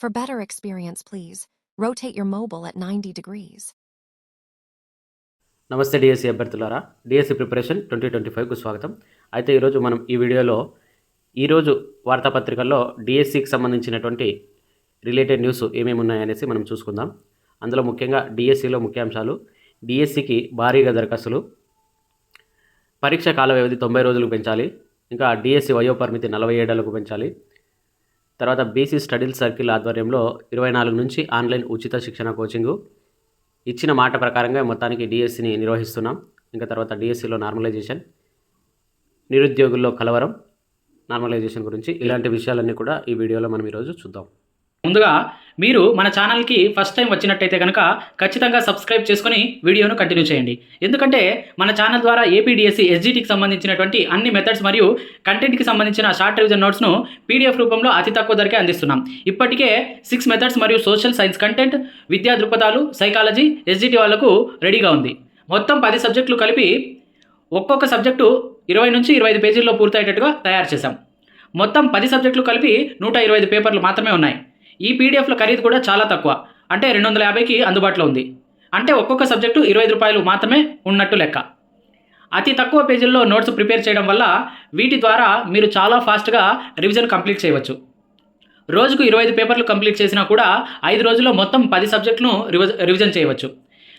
For better experience, please rotate your mobile at 90 degrees. నమస్తే DSC అభ్యర్థులారా. DSC preparation twenty twenty ఫైవ్కు స్వాగతం. అయితే ఈరోజు మనం ఈ వీడియోలో ఈరోజు వార్తాపత్రికల్లో డిఎస్సికి సంబంధించినటువంటి రిలేటెడ్ న్యూస్ ఏమేమి ఉన్నాయనేసి మనం చూసుకుందాం. అందులో ముఖ్యంగా డిఎస్సిలో ముఖ్యాంశాలు డిఎస్సికి భారీగా దరఖాస్తులు పరీక్ష కాల వ్యవధి తొంభై రోజులకు పెంచాలి ఇంకా డిఎస్సి వయోపరిమితి నలభై ఏడేళ్ళకు పెంచాలి తర్వాత బీసీ స్టడీస్ సర్కిల్ ఆధ్వర్యంలో ఇరవై నాలుగు నుంచి ఆన్లైన్ ఉచిత శిక్షణ కోచింగు. ఇచ్చిన మాట ప్రకారంగా మొత్తానికి డిఎస్సిని నిర్వహిస్తున్నాం. ఇంకా తర్వాత డిఎస్సిలో నార్మలైజేషన్ నిరుద్యోగుల్లో కలవరం నార్మలైజేషన్ గురించి ఇలాంటి విషయాలన్నీ కూడా ఈ వీడియోలో మనం ఈరోజు చూద్దాం. ముందుగా మీరు మన ఛానల్కి ఫస్ట్ టైం వచ్చినట్టయితే కనుక ఖచ్చితంగా సబ్స్క్రైబ్ చేసుకుని వీడియోను కంటిన్యూ చేయండి. ఎందుకంటే మన ఛానల్ ద్వారా ఏపీడిఎస్సి ఎస్జిటికి సంబంధించినటువంటి అన్ని మెథడ్స్ మరియు కంటెంట్కి సంబంధించిన షార్ట్ రివిజన్ నోట్స్ను పీడిఎఫ్ రూపంలో అతి తక్కువ ధరకే అందిస్తున్నాం. ఇప్పటికే సిక్స్ మెథడ్స్ మరియు సోషల్ సైన్స్ కంటెంట్ విద్యా దృక్పథాలు సైకాలజీ ఎస్జిటి వాళ్ళకు రెడీగా ఉంది. మొత్తం పది సబ్జెక్టులు కలిపి ఒక్కొక్క సబ్జెక్టు ఇరవై నుంచి ఇరవై ఐదు పేజీల్లో పూర్తయ్యేటట్టుగా తయారు చేశాం. మొత్తం పది సబ్జెక్టులు కలిపి నూట ఇరవై ఐదు పేపర్లు మాత్రమే ఉన్నాయి. ఈ పీడిఎఫ్ల ఖరీదు కూడా చాలా తక్కువ. అంటే రెండు వందల యాభైకి అందుబాటులో ఉంది. అంటే ఒక్కొక్క సబ్జెక్టు ఇరవై ఐదు రూపాయలు మాత్రమే ఉన్నట్టు లెక్క. అతి తక్కువ పేజీల్లో నోట్స్ ప్రిపేర్ చేయడం వల్ల వీటి ద్వారా మీరు చాలా ఫాస్ట్గా రివిజన్ కంప్లీట్ చేయవచ్చు. రోజుకు ఇరవై ఐదు పేపర్లు కంప్లీట్ చేసినా కూడా ఐదు రోజుల్లో మొత్తం పది సబ్జెక్టులను రివిజన్ చేయవచ్చు.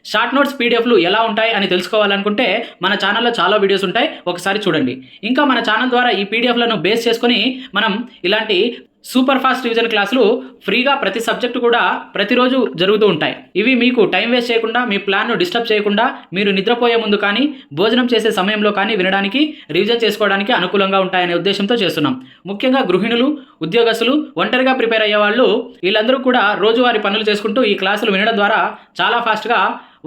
షార్ట్ నోట్స్ పీడిఎఫ్లు ఎలా ఉంటాయి అని తెలుసుకోవాలనుకుంటే మన ఛానల్లో చాలా వీడియోస్ ఉంటాయి. ఒకసారి చూడండి. ఇంకా మన ఛానల్ ద్వారా ఈ పీడిఎఫ్లను బేస్ చేసుకొని మనం ఇలాంటి సూపర్ ఫాస్ట్ రివిజన్ క్లాసులు ఫ్రీగా ప్రతి సబ్జెక్టు కూడా ప్రతిరోజు జరుగుతూ ఉంటాయి. ఇవి మీకు టైం వేస్ట్ చేయకుండా మీ ప్లాన్ను డిస్టర్బ్ చేయకుండా మీరు నిద్రపోయే ముందు కానీ భోజనం చేసే సమయంలో కానీ వినడానికి రివిజన్ చేసుకోవడానికి అనుకూలంగా ఉంటాయనే ఉద్దేశంతో చేస్తున్నాం. ముఖ్యంగా గృహిణులు ఉద్యోగస్తులు ఒంటరిగా ప్రిపేర్ అయ్యే వాళ్ళు వీళ్ళందరూ కూడా రోజువారీ పనులు చేసుకుంటూ ఈ క్లాసులు వినడం ద్వారా చాలా ఫాస్ట్గా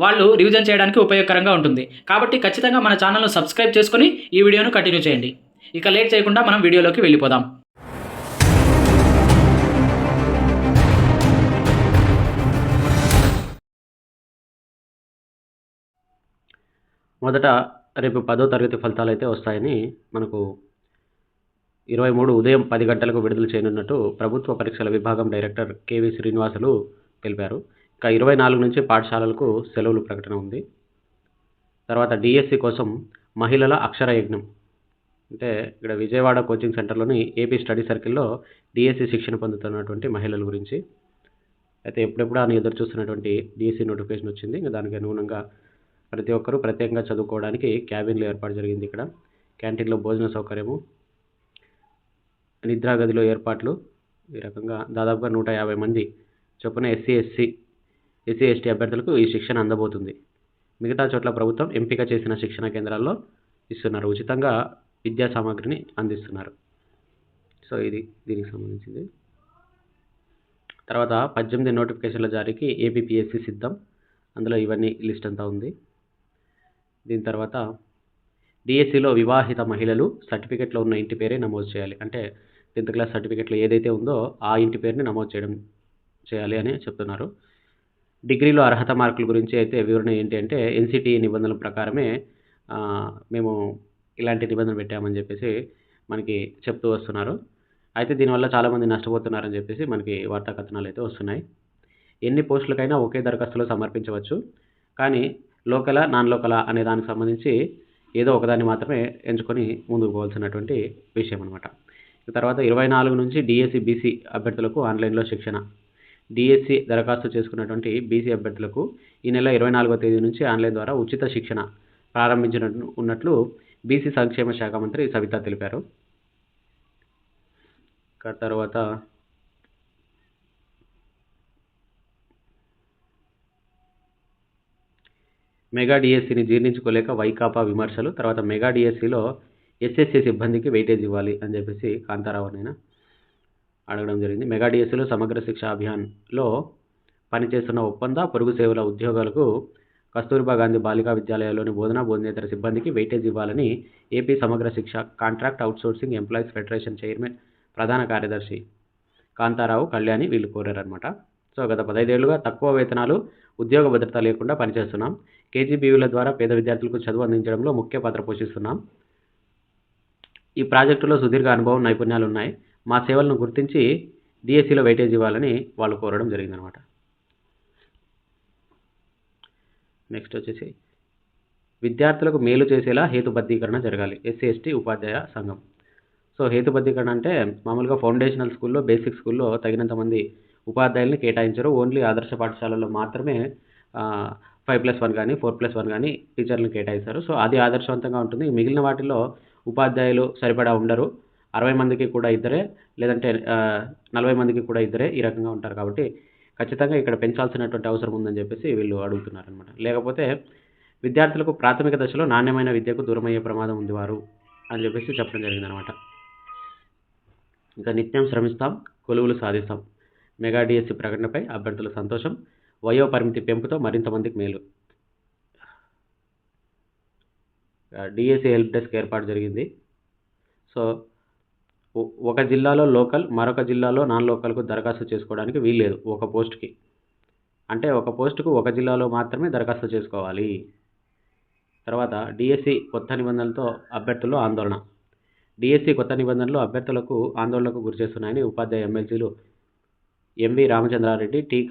వాళ్ళు రివిజన్ చేయడానికి ఉపయోగకరంగా ఉంటుంది. కాబట్టి ఖచ్చితంగా మన ఛానల్ను సబ్స్క్రైబ్ చేసుకుని ఈ వీడియోను కంటిన్యూ చేయండి. ఇక లేట్ చేయకుండా మనం వీడియోలోకి వెళ్ళిపోదాం. మొదట రేపు పదో తరగతి ఫలితాలు అయితే వస్తాయని మనకు ఇరవై మూడు ఉదయం పది గంటలకు విడుదల చేయనున్నట్టు ప్రభుత్వ పరీక్షల విభాగం డైరెక్టర్ కేవి శ్రీనివాసులు తెలిపారు. ఇంకా ఇరవై నాలుగు నుంచి పాఠశాలలకు సెలవులు ప్రకటన ఉంది. తర్వాత డిఎస్సి కోసం మహిళల అక్షర యజ్ఞం అంటే ఇక్కడ విజయవాడ కోచింగ్ సెంటర్లోని ఏపీ స్టడీ సర్కిల్లో డిఎస్సి శిక్షణ పొందుతున్నటువంటి మహిళల గురించి. అయితే ఎప్పుడెప్పుడు అని ఎదురు చూస్తున్నటువంటి డిఎస్సి నోటిఫికేషన్ వచ్చింది. ఇంకా దానికి అనుగుణంగా ప్రతి ఒక్కరూ ప్రత్యేకంగా చదువుకోవడానికి క్యాబిన్లు ఏర్పాటు జరిగింది ఇక్కడ. క్యాంటీన్లో భోజన సౌకర్యము నిద్రాగదిలో ఏర్పాట్లు ఈ రకంగా దాదాపుగా నూట యాభై మంది చొప్పున ఎస్సీ ఎస్సీ ఎస్సీ ఎస్టీ అభ్యర్థులకు ఈ శిక్షణ అందబోతుంది. మిగతా చోట్ల ప్రభుత్వం ఎంపిక చేసిన శిక్షణ కేంద్రాల్లో ఇస్తున్నారు. ఉచితంగా విద్యా సామాగ్రిని అందిస్తున్నారు. సో ఇది దీనికి సంబంధించింది. తర్వాత పద్దెనిమిది నోటిఫికేషన్ల జారీకి ఏపీపీఎస్సీ సిద్ధం. అందులో ఇవన్నీ లిస్ట్ అంతా ఉంది. దీని తర్వాత డిఎస్సిలో వివాహిత మహిళలు సర్టిఫికెట్లో ఉన్న ఇంటి పేరే నమోదు చేయాలి. అంటే టెన్త్ క్లాస్ సర్టిఫికెట్లో ఏదైతే ఉందో ఆ ఇంటి పేరుని నమోదు చేయడం చేయాలి అని చెప్తున్నారు. డిగ్రీలో అర్హత మార్కుల గురించి అయితే వివరణ ఏంటి అంటే ఎన్సిటి నిబంధనల ప్రకారమే మేము ఇలాంటి నిబంధన పెట్టామని చెప్పేసి మనకి చెప్తూ వస్తున్నారు. అయితే దీనివల్ల చాలామంది నష్టపోతున్నారని చెప్పేసి మనకి వార్తా కథనాలు అయితే వస్తున్నాయి. ఎన్ని పోస్టులకైనా ఒకే దరఖాస్తులో సమర్పించవచ్చు. కానీ లోకలా నాన్ లోకలా అనే దానికి సంబంధించి ఏదో ఒకదాన్ని మాత్రమే ఎంచుకొని ముందుకు పోవాల్సినటువంటి విషయం అనమాట తర్వాత ఇరవై నాలుగు నుంచి డిఎస్సి బీసీ అభ్యర్థులకు ఆన్లైన్లో శిక్షణ. డిఎస్సి దరఖాస్తు చేసుకున్నటువంటి బీసీ అభ్యర్థులకు ఈ నెల ఇరవై నాలుగో తేదీ నుంచి ఆన్లైన్ ద్వారా ఉచిత శిక్షణ ప్రారంభించిన ఉన్నట్లు బీసీ సంక్షేమ శాఖ మంత్రి సవిత తెలిపారు. తర్వాత మెగా డిఎస్సిని జీర్ణించుకోలేక వైకాపా విమర్శలు తర్వాత మెగా డిఎస్సిలో ఎస్ఎస్సి సిబ్బందికి వెయిటేజ్ ఇవ్వాలి అని చెప్పేసి కాంతారావు నేను అడగడం జరిగింది. మెగా డిఎస్సిలో సమగ్ర శిక్ష అభియాన్లో పనిచేస్తున్న ఒప్పంద పొరుగు సేవల ఉద్యోగాలకు కస్తూర్బా గాంధీ బాలికా విద్యాలయాల్లోని బోధన బోధనేతర సిబ్బందికి వెయిటేజ్ ఇవ్వాలని ఏపీ సమగ్ర శిక్ష contract outsourcing employees federation chairman ప్రధాన కార్యదర్శి కాంతారావు కళ్యాణి వీళ్ళు కోరారనమాట సో గత పదైదేళ్ళుగా తక్కువ వేతనాలు ఉద్యోగ భద్రత లేకుండా పనిచేస్తున్నాం. కేజీబీవీల ద్వారా పేద విద్యార్థులకు చదువు అందించడంలో ముఖ్య పాత్ర పోషిస్తున్నాం. ఈ ప్రాజెక్టులో సుదీర్ఘ అనుభవం నైపుణ్యాలు ఉన్నాయి. మా సేవలను గుర్తించి డిఎస్సిలో వెయిటేజ్ ఇవ్వాలని వాళ్ళు కోరడం జరిగిందనమాట. నెక్స్ట్ వచ్చేసి విద్యార్థులకు మేలు చేసేలా హేతుబద్ధీకరణ జరగాలి. ఎస్సీ ఎస్టీ ఉపాధ్యాయ సంఘం. సో హేతుబద్ధీకరణ అంటే మామూలుగా ఫౌండేషనల్ స్కూల్లో బేసిక్ స్కూల్లో తగినంత మంది ఉపాధ్యాయుల్ని కేటాయించరు. ఓన్లీ ఆదర్శ పాఠశాలలో మాత్రమే ఫైవ్ ప్లస్ వన్ కానీ ఫోర్ ప్లస్ వన్ కానీ టీచర్లను కేటాయిస్తారు. సో అది ఆదర్శవంతంగా ఉంటుంది. మిగిలిన వాటిలో ఉపాధ్యాయులు సరిపడా ఉండరు. అరవై మందికి కూడా ఇద్దరే లేదంటే నలభై మందికి కూడా ఇద్దరే ఈ రకంగా ఉంటారు కాబట్టి ఖచ్చితంగా ఇక్కడ పెంచాల్సినటువంటి అవసరం ఉందని చెప్పేసి వీళ్ళు అడుగుతున్నారు అనమాట లేకపోతే విద్యార్థులకు ప్రాథమిక దశలో నాణ్యమైన విద్యకు దూరమయ్యే ప్రమాదం ఉంది వారు అని చెప్పేసి చెప్పడం జరిగిందనమాట ఇంకా నిత్యం శ్రమిస్తాం కొలువులు సాధిస్తాం. మెగా డిఎస్సి ప్రకటనపై అభ్యర్థుల సంతోషం వయో పరిమితి పెంపుతో మరింత మందికి మేలు. డిఎస్సి హెల్ప్ డెస్క్ ఏర్పాటు జరిగింది. సో ఒక జిల్లాలో లోకల్ మరొక జిల్లాలో నాన్ లోకల్కు దరఖాస్తు చేసుకోవడానికి వీల్లేదు ఒక పోస్ట్కి. అంటే ఒక పోస్టుకు ఒక జిల్లాలో మాత్రమే దరఖాస్తు చేసుకోవాలి. తర్వాత డిఎస్సి కొత్త నిబంధనలతో అభ్యర్థుల్లో ఆందోళన. డిఎస్సి కొత్త నిబంధనలు అభ్యర్థులకు ఆందోళనకు గురిచేస్తున్నాయని ఉపాధ్యాయ ఎమ్మెల్సీలు ఎంవి రామచంద్రారెడ్డి టీ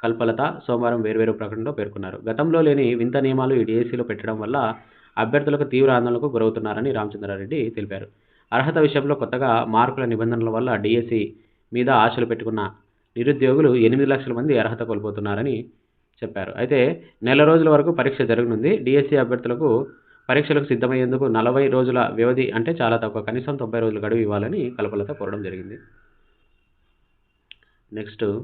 కల్పలత సోమవారం వేర్వేరు ప్రకటనలో పేర్కొన్నారు. గతంలో లేని వింత నియమాలు ఈ డిఎస్సిలో పెట్టడం వల్ల అభ్యర్థులకు తీవ్ర ఆందోళనకు గురవుతున్నారని రామచంద్రారెడ్డి తెలిపారు. అర్హత విషయంలో కొత్తగా మార్కుల నిబంధనల వల్ల డిఎస్సీ మీద ఆశలు పెట్టుకున్న నిరుద్యోగులు ఎనిమిది లక్షల మంది అర్హత కోల్పోతున్నారని చెప్పారు. అయితే నెల రోజుల వరకు పరీక్ష జరగనుంది. డిఎస్సీ అభ్యర్థులకు పరీక్షలకు సిద్ధమయ్యేందుకు నలభై రోజుల వ్యవధి అంటే చాలా తక్కువ. కనీసం తొంభై రోజుల గడువు ఇవ్వాలని కల్పలత కోరడం జరిగింది. నెక్స్ట్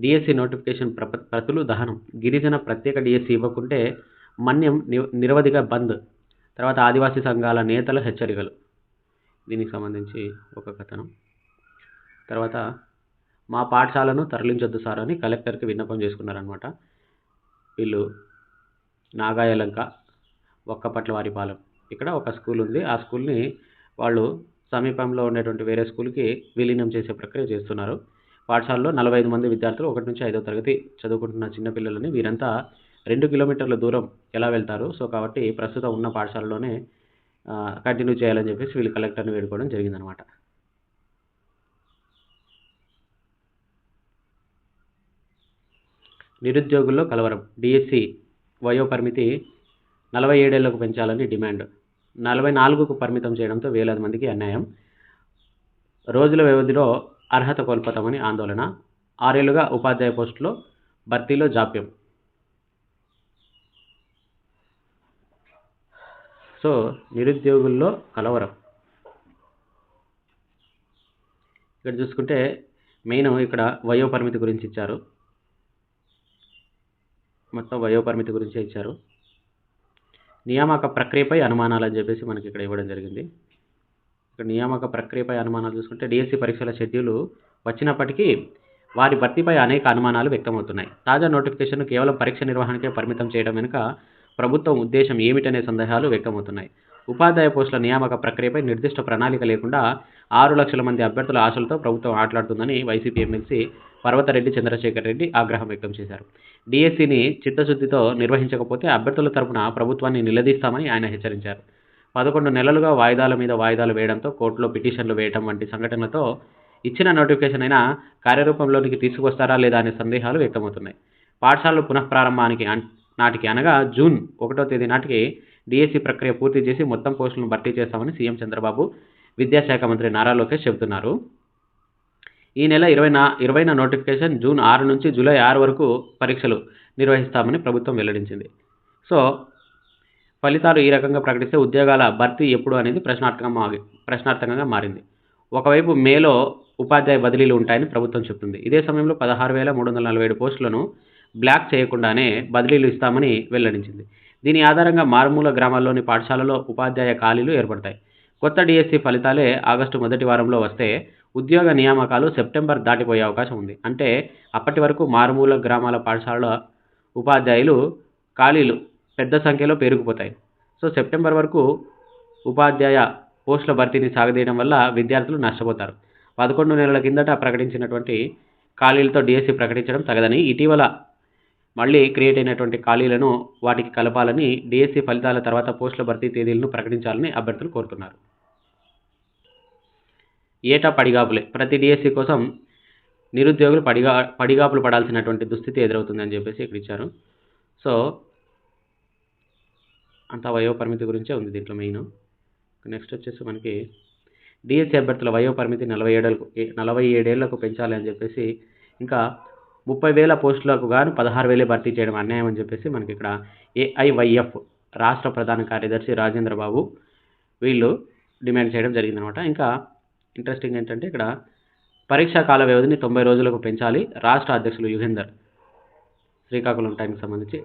డిఎస్సి నోటిఫికేషన్ ప్రప ప్రతులు దహనం. గిరిజన ప్రత్యేక డిఎస్సి ఇవ్వకుంటే మన్యం ని- నిరవధిక బంద్. తర్వాత ఆదివాసీ సంఘాల నేతల హెచ్చరికలు. దీనికి సంబంధించి ఒక కథనం. తర్వాత మా పాఠశాలను తరలించొద్దు సార్ అని కలెక్టర్కి విన్నపం చేసుకున్నారనమాట వీళ్ళు నాగాయలంక ఒక్కపట్ల వారిపాలెం ఇక్కడ ఒక స్కూల్ ఉంది ఆ స్కూల్ని వాళ్ళు సమీపంలో ఉండేటువంటి వేరే స్కూల్కి విలీనం చేసే ప్రక్రియ చేస్తున్నారు. పాఠశాలలో నలభై ఐదు మంది విద్యార్థులు ఒకటి నుంచి ఐదో తరగతి చదువుకుంటున్న చిన్నపిల్లలని వీరంతా రెండు కిలోమీటర్ల దూరం ఎలా వెళ్తారు? సో కాబట్టి ప్రస్తుతం ఉన్న పాఠశాలలోనే కంటిన్యూ చేయాలని చెప్పేసి వీళ్ళు కలెక్టర్ని వేడుకోవడం జరిగిందనమాట. నిరుద్యోగుల్లో కలవరం డిఎస్సి వయోపరిమితి నలభై ఏడేళ్ళకు పెంచాలని డిమాండ్. నలభై నాలుగుకు పరిమితం చేయడంతో వేలాది మందికి అన్యాయం. రోజుల వ్యవధిలో అర్హత కోల్పోతామని ఆందోళన. ఆరేళ్ళుగా ఉపాధ్యాయ పోస్టులో భర్తీలో జాప్యం. సో నిరుద్యోగుల్లో కలవరం. ఇక్కడ చూసుకుంటే మెయిన్ ఇక్కడ వయోపరిమితి గురించి ఇచ్చారు. మొత్తం వయోపరిమితి గురించే ఇచ్చారు. నియామక ప్రక్రియపై అనుమానాలు అని చెప్పేసి మనకి ఇక్కడ ఇవ్వడం జరిగింది. ఇక్కడ నియామక ప్రక్రియపై అనుమానాలు చూసుకుంటే డిఎస్సి పరీక్షల షెడ్యూల్ వచ్చినప్పటికీ వారి భర్తీపై అనేక అనుమానాలు వ్యక్తమవుతున్నాయి. తాజా నోటిఫికేషన్ కేవలం పరీక్ష నిర్వహణకే పరిమితం చేయడం వెనుక ప్రభుత్వం ఉద్దేశం ఏమిటనే సందేహాలు వ్యక్తమవుతున్నాయి. ఉపాధ్యాయ పోస్టుల నియామక ప్రక్రియపై నిర్దిష్ట ప్రణాళిక లేకుండా ఆరు లక్షల మంది అభ్యర్థుల ఆశలతో ప్రభుత్వం ఆటలాడుతుందని వైసీపీ ఎమ్మెల్సీ పర్వతరెడ్డి చంద్రశేఖర్ రెడ్డి ఆగ్రహం వ్యక్తం చేశారు. డిఎస్సిని చిత్తశుద్ధితో నిర్వహించకపోతే అభ్యర్థుల తరపున ప్రభుత్వాన్ని నిలదీస్తామని ఆయన హెచ్చరించారు. పదకొండు నెలలుగా వాయిదాల మీద వాయిదాలు వేయడంతో కోర్టులో పిటిషన్లు వేయడం వంటి సంఘటనలతో ఇచ్చిన నోటిఫికేషన్ అయినా కార్యరూపంలోనికి తీసుకొస్తారా లేదా అనే సందేహాలు వ్యక్తమవుతున్నాయి. పాఠశాలలు పునఃప్రారంభానికి నాటికి అనగా జూన్ ఒకటో తేదీ నాటికి డిఎస్సి ప్రక్రియ పూర్తి చేసి మొత్తం పోస్టులను భర్తీ చేస్తామని సీఎం చంద్రబాబు విద్యాశాఖ మంత్రి నారా లోకేష్ చెబుతున్నారు. ఈ నెల ఇరవై నా ఇరవైన నోటిఫికేషన్ జూన్ ఆరు నుంచి జూలై ఆరు వరకు పరీక్షలు నిర్వహిస్తామని ప్రభుత్వం వెల్లడించింది. సో ఫలితాలు ఈ రకంగా ప్రకటిస్తే ఉద్యోగాల భర్తీ ఎప్పుడు అనేది ప్రశ్నార్థకంగా మారి ప్రశ్నార్థకంగా మారింది. ఒకవైపు మేలో ఉపాధ్యాయ బదిలీలు ఉంటాయని ప్రభుత్వం చెప్తుంది. ఇదే సమయంలో పదహారు వేల మూడు వందల నలభై ఏడు పోస్టులను బ్లాక్ చేయకుండానే బదిలీలు ఇస్తామని వెల్లడించింది. దీని ఆధారంగా మారుమూల గ్రామాల్లోని పాఠశాలలో ఉపాధ్యాయ ఖాళీలు ఏర్పడతాయి. కొత్త డిఎస్సి ఫలితాలే ఆగస్టు మొదటి వారంలో వస్తే ఉద్యోగ నియామకాలు సెప్టెంబర్ దాటిపోయే అవకాశం ఉంది. అంటే అప్పటి వరకు మారుమూల గ్రామాల పాఠశాలల ఉపాధ్యాయులు ఖాళీలు పెద్ద సంఖ్యలో పెరిగిపోతాయి సో సెప్టెంబర్ వరకు ఉపాధ్యాయ పోస్టుల భర్తీని సాగదీయడం వల్ల విద్యార్థులు నష్టపోతారు. పదకొండు నెలల కిందట ప్రకటించినటువంటి ఖాళీలతో డిఎస్సి ప్రకటించడం తగదని ఇటీవల మళ్ళీ క్రియేట్ అయినటువంటి ఖాళీలను వాటికి కలపాలని డిఎస్సి ఫలితాల తర్వాత పోస్టుల భర్తీ తేదీలను ప్రకటించాలని అభ్యర్థులు కోరుతున్నారు. ఏటా పడిగాపులే. ప్రతి డిఎస్సి కోసం నిరుద్యోగులు పడిగా పడిగాపులు పడాల్సినటువంటి దుస్థితి ఎదురవుతుందని చెప్పేసి ఇక్కడ ఇచ్చారు. సో అంతా వయో పరిమితి గురించే ఉంది దీంట్లో మెయిన్. నెక్స్ట్ వచ్చేసి మనకి డిఎస్సి అభ్యర్థుల వయో పరిమితి నలభై ఏడేళ్ళకు నలభై ఏడేళ్ళకు పెంచాలి అని చెప్పేసి ఇంకా ముప్పై వేల పోస్టులకు గాను పదహారు వేలే భర్తీ చేయడం అన్యాయం అని చెప్పేసి మనకి ఇక్కడ ఏఐవైఎఫ్ రాష్ట్ర ప్రధాన కార్యదర్శి రాజేంద్ర బాబు వీళ్ళు డిమాండ్ చేయడం జరిగిందనమాట. ఇంకా ఇంట్రెస్టింగ్ ఏంటంటే ఇక్కడ పరీక్షా కాల వ్యవధిని తొంభై రోజులకు పెంచాలి రాష్ట్ర అధ్యక్షులు యుగేందర్. శ్రీకాకుళం టైంకి సంబంధించి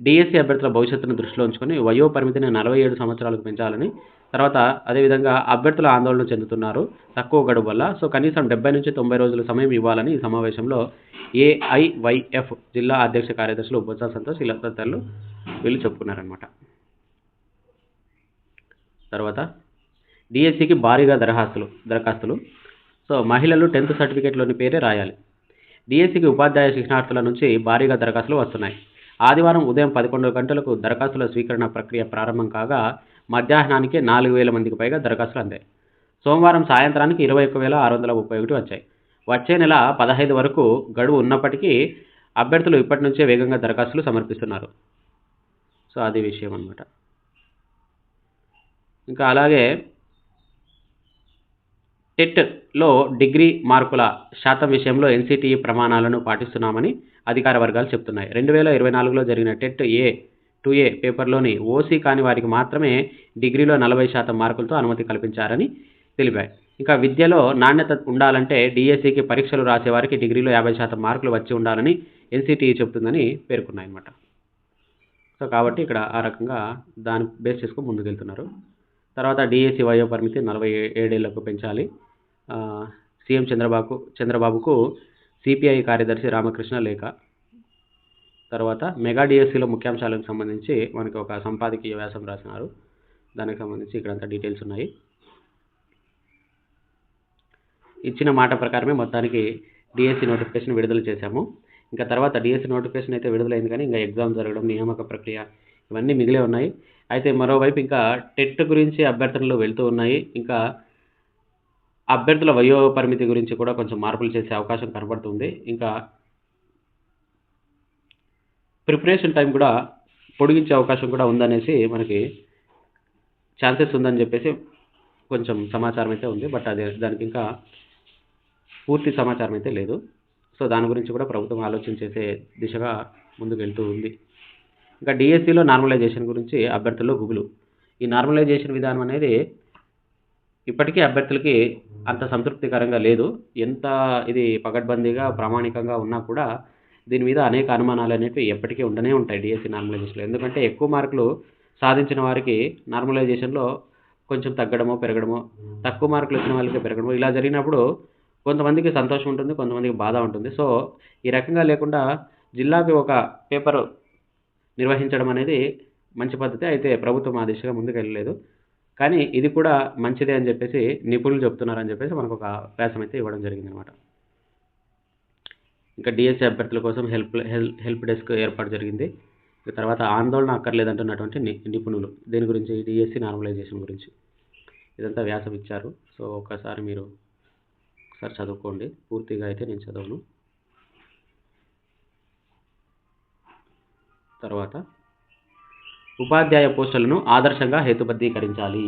డిఎస్సి అభ్యర్థుల భవిష్యత్తును దృష్టిలో ఉంచుకొని వయో పరిమితిని నలభై ఏడు సంవత్సరాలకు పెంచాలని తర్వాత అదేవిధంగా అభ్యర్థులు ఆందోళన చెందుతున్నారు తక్కువ గడువు వల్ల. సో కనీసం డెబ్బై నుంచి తొంభై రోజుల సమయం ఇవ్వాలని ఈ సమావేశంలో ఏఐవైఎఫ్ జిల్లా అధ్యక్ష కార్యదర్శులు బొత్స సంతోష్ ఇలా తదితరులు వీళ్ళు చెప్పుకున్నారనమాట తర్వాత డిఎస్సికి భారీగా దరఖాస్తులు దరఖాస్తులు. సో మహిళలు టెన్త్ సర్టిఫికేట్లోని పేరే రాయాలి. డిఎస్సికి ఉపాధ్యాయ శిక్షణార్థుల నుంచి భారీగా దరఖాస్తులు వస్తున్నాయి. ఆదివారం ఉదయం పదకొండు గంటలకు దరఖాస్తుల స్వీకరణ ప్రక్రియ ప్రారంభం కాగా మధ్యాహ్నానికి నాలుగు వేల మందికి పైగా దరఖాస్తులు అందాయి. సోమవారం సాయంత్రానికి ఇరవై ఒక్క వేల ఆరు వందల ముప్పై ఒకటి వచ్చాయి. వచ్చే నెల పదహైదు వరకు గడువు ఉన్నప్పటికీ అభ్యర్థులు ఇప్పటి నుంచే వేగంగా దరఖాస్తులు సమర్పిస్తున్నారు. సో అది విషయం అనమాట ఇంకా అలాగే టెట్లో డిగ్రీ మార్కుల శాతం విషయంలో ఎన్సిటిఈ ప్రమాణాలను పాటిస్తున్నామని అధికార వర్గాలు చెప్తున్నాయి. రెండు వేల ఇరవై నాలుగులో జరిగిన టెట్ ఏ టూ ఏ పేపర్లోని ఓసీ కాని వారికి మాత్రమే డిగ్రీలో నలభై శాతం మార్కులతో అనుమతి కల్పించారని తెలిపాయి. ఇంకా విద్యలో నాణ్యత ఉండాలంటే డిఎస్సికి పరీక్షలు రాసేవారికి డిగ్రీలో యాభై శాతం మార్కులు వచ్చి ఉండాలని ఎన్సిటిఈ చెబుతుందని పేర్కొన్నాయి సో కాబట్టి ఇక్కడ ఆ రకంగా దాన్ని బేస్ చేసుకుని ముందుకెళ్తున్నారు. తర్వాత డిఎస్సి వయో పరిమితి నలభై ఏడేళ్ళకు పెంచాలి. సీఎం చంద్రబాబు చంద్రబాబుకు సిపిఐ కార్యదర్శి రామకృష్ణ లేఖ. తర్వాత మెగా డిఎస్సిలో ముఖ్యాంశాలకు సంబంధించి మనకి ఒక సంపాదకీయ వ్యాసం రాసినారు. దానికి సంబంధించి ఇక్కడంతా డీటెయిల్స్ ఉన్నాయి. ఇచ్చిన మాట ప్రకారమే మొత్తానికి డిఎస్సి నోటిఫికేషన్ విడుదల చేశాము. ఇంకా తర్వాత డిఎస్సి నోటిఫికేషన్ అయితే విడుదలైంది కానీ ఇంకా ఎగ్జామ్ జరగడం నియామక ప్రక్రియ ఇవన్నీ మిగిలే ఉన్నాయి. అయితే మరోవైపు ఇంకా టెట్ గురించి అభ్యర్థనలు వెళ్తూ ఉన్నాయి. ఇంకా అభ్యర్థుల వయో పరిమితి గురించి కూడా కొంచెం మార్పులు చేసే అవకాశం కనబడుతుంది. ఇంకా ప్రిపరేషన్ టైం కూడా పొడిగించే అవకాశం కూడా ఉందనేసి మనకి ఛాన్సెస్ ఉందని చెప్పేసి కొంచెం సమాచారం అయితే ఉంది. బట్ అది దానికి ఇంకా పూర్తి సమాచారం అయితే లేదు. సో దాని గురించి కూడా ప్రభుత్వం ఆలోచన చేసే దిశగా ముందుకు వెళ్తూ ఉంది. ఇంకా డిఎస్సిలో నార్మలైజేషన్ గురించి అభ్యర్థుల్లో గుబులు. ఈ నార్మలైజేషన్ విధానం అనేది ఇప్పటికీ అభ్యర్థులకి అంత సంతృప్తికరంగా లేదు. ఎంత ఇది పకడ్బందీగా ప్రామాణికంగా ఉన్నా కూడా దీని మీద అనేక అనుమానాలు అనేవి ఎప్పటికీ ఉండనే ఉంటాయి డిఎస్సి నార్మలైజేషన్లో ఎందుకంటే ఎక్కువ మార్కులు సాధించిన వారికి నార్మలైజేషన్లో కొంచెం తగ్గడమో పెరగడమో తక్కువ మార్కులు వచ్చిన వాళ్ళకి పెరగడమో ఇలా జరిగినప్పుడు కొంతమందికి సంతోషం ఉంటుంది కొంతమందికి బాధ ఉంటుంది. సో ఈ రకంగా లేకుండా జిల్లాకి ఒక పేపర్ నిర్వహించడం అనేది మంచి పద్ధతి. అయితే ప్రభుత్వం ఆ దిశగా ముందుకు వెళ్ళలేదు కానీ ఇది కూడా మంచిదే అని చెప్పేసి నిపుణులు చెప్తున్నారని చెప్పేసి మనకు ఒక వ్యాసం అయితే ఇవ్వడం జరిగింది అనమాట ఇంకా డిఎస్సీ అభ్యర్థుల కోసం హెల్ప్ హెల్ప్ హెల్ప్ డెస్క్ ఏర్పాటు జరిగింది. తర్వాత ఆందోళన అక్కర్లేదంటున్నటువంటి నిపుణులు. దీని గురించి డిఎస్సి నార్మలైజేషన్ గురించి. ఇదంతా వ్యాసం ఇచ్చారు. సో ఒకసారి మీరు ఒకసారి చదువుకోండి. పూర్తిగా అయితే నేను చదవను. తర్వాత ఉపాధ్యాయ పోస్టులను ఆదర్శంగా హేతుబద్ధీకరించాలి.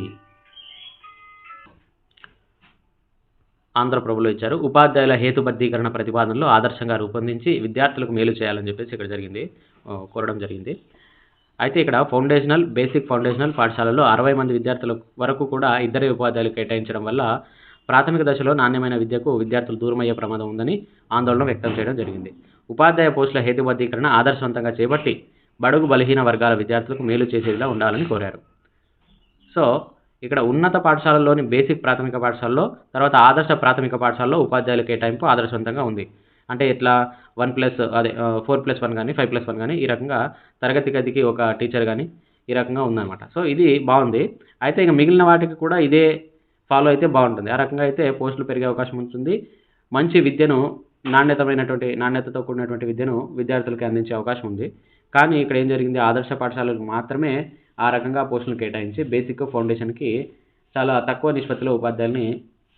ఆంధ్రప్రభులో ఇచ్చారు. ఉపాధ్యాయుల హేతుబద్ధీకరణ ప్రతిపాదనలు ఆదర్శంగా రూపొందించి విద్యార్థులకు మేలు చేయాలని చెప్పేసి ఇక్కడ జరిగింది. కోరడం జరిగింది. అయితే ఇక్కడ ఫౌండేషనల్ బేసిక్ ఫౌండేషనల్ పాఠశాలలో అరవై మంది విద్యార్థుల వరకు కూడా ఇద్దరే ఉపాధ్యాయులు కేటాయించడం వల్ల ప్రాథమిక దశలో నాణ్యమైన విద్యకు విద్యార్థులు దూరమయ్యే ప్రమాదం ఉందని ఆందోళన వ్యక్తం చేయడం జరిగింది. ఉపాధ్యాయ పోస్టుల హేతుబద్ధీకరణ ఆదర్శవంతంగా చేపట్టి బడుగు బలహీన వర్గాల విద్యార్థులకు మేలు చేసేలా ఉండాలని కోరారు. సో ఇక్కడ ఉన్నత పాఠశాలల్లోని బేసిక్ ప్రాథమిక పాఠశాలలో తర్వాత ఆదర్శ ప్రాథమిక పాఠశాలలో ఉపాధ్యాయుల కేటాయింపు ఆదర్శవంతంగా ఉంది. అంటే ఇట్లా వన్ ప్లస్ అదే ఫోర్ ప్లస్ వన్ కానీ ఫైవ్ ప్లస్ వన్ కానీ ఈ రకంగా తరగతి గదికి ఒక టీచర్ కానీ ఈ రకంగా ఉందన్నమాట. సో ఇది బాగుంది. అయితే ఇక మిగిలిన వాటికి కూడా ఇదే ఫాలో అయితే బాగుంటుంది. ఆ రకంగా అయితే పోస్టులు పెరిగే అవకాశం ఉంటుంది. మంచి విద్యను నాణ్యతమైనటువంటి నాణ్యతతో కూడినటువంటి విద్యను విద్యార్థులకి అందించే అవకాశం ఉంది. కానీ ఇక్కడ ఏం జరిగింది? ఆదర్శ పాఠశాలకు మాత్రమే ఆ రకంగా పోస్టులు కేటాయించి బేసిక్ ఫౌండేషన్కి చాలా తక్కువ నిష్పత్తిలో ఉపాధ్యాయుల్ని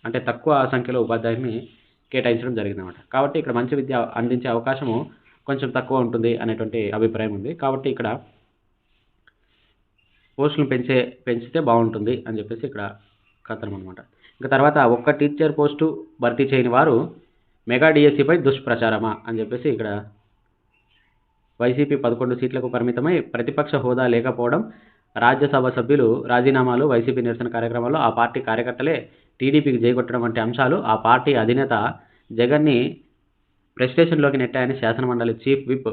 అంటే తక్కువ సంఖ్యలో ఉపాధ్యాయుల్ని కేటాయించడం జరిగిందన్నమాట. కాబట్టి ఇక్కడ మంచి విద్య అందించే అవకాశము కొంచెం తక్కువ ఉంటుంది అనేటువంటి అభిప్రాయం ఉంది. కాబట్టి ఇక్కడ పోస్టులు పెంచే పెంచితే బాగుంటుంది అని చెప్పేసి ఇక్కడ కథనం అనమాట ఇంకా తర్వాత ఒక్క టీచర్ పోస్టు భర్తీ చేయని వారు మెగా డిఎస్సిపై దుష్ప్రచారమా అని చెప్పేసి ఇక్కడ వైసీపీ పదకొండు సీట్లకు పరిమితమై ప్రతిపక్ష హోదా లేకపోవడం రాజ్యసభ సభ్యులు రాజీనామాలు వైసీపీ నిరసన కార్యక్రమాల్లో ఆ పార్టీ కార్యకర్తలే టీడీపీకి జయగొట్టడం వంటి అంశాలు ఆ పార్టీ అధినేత జగన్ని ప్రెస్టేషన్లోకి నెట్టాయని శాసనమండలి చీఫ్ విప్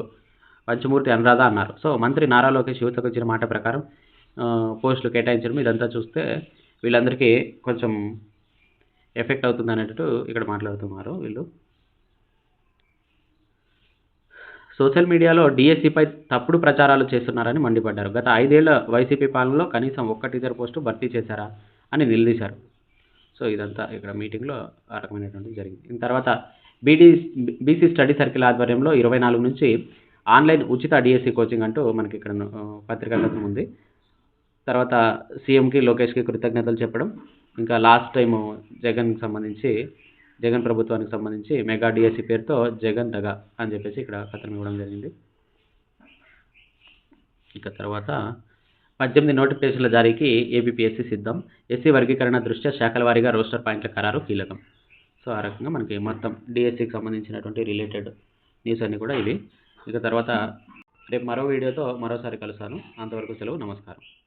పంచమూర్తి అనురాధ అన్నారు. సో మంత్రి నారా లోకేష్ యువతకు ఇచ్చిన మాట ప్రకారం పోస్టులు కేటాయించడం ఇదంతా చూస్తే వీళ్ళందరికీ కొంచెం ఎఫెక్ట్ అవుతుంది అనేటట్టు ఇక్కడ మాట్లాడుతున్నారు వీళ్ళు. సోషల్ మీడియాలో డిఎస్సిపై తప్పుడు ప్రచారాలు చేస్తున్నారని మండిపడ్డారు. గత ఐదేళ్ళ వైసీపీ పాలనలో కనీసం ఒక్క టీచర్ పోస్టు భర్తీ చేశారా అని నిలదీశారు. సో ఇదంతా ఇక్కడ మీటింగ్లో ఆ రకమైనటువంటి జరిగింది. దీని తర్వాత బీడీ బీసీ స్టడీ సర్కిల్ ఆధ్వర్యంలో ఇరవై నాలుగు నుంచి ఆన్లైన్ ఉచిత డిఎస్సి కోచింగ్ అంటూ మనకి ఇక్కడ పత్రికా కథనం ఉంది. తర్వాత సీఎంకి లోకేష్కి కృతజ్ఞతలు చెప్పడం. ఇంకా లాస్ట్ టైం జగన్కి సంబంధించి జగన్ ప్రభుత్వానికి సంబంధించి మెగా డిఎస్సి పేరుతో జగన్ దగా అని చెప్పేసి ఇక్కడ కథనం ఇవ్వడం జరిగింది. ఇక తర్వాత పద్దెనిమిది నోటిఫికేషన్ల జారీకి ఏబిపిఎస్సి సిద్ధం. ఎస్సీ వర్గీకరణ దృష్ట్యా శాఖల వారీగా రోస్టర్ పాయింట్ల ఖరారు కీలకం. సో ఆ రకంగా మనకి మొత్తం డిఎస్సికి సంబంధించినటువంటి రిలేటెడ్ న్యూస్ అన్నీ కూడా ఇవి. ఇక తర్వాత రేపు మరో వీడియోతో మరోసారి కలుస్తాను. అంతవరకు సెలవు నమస్కారం.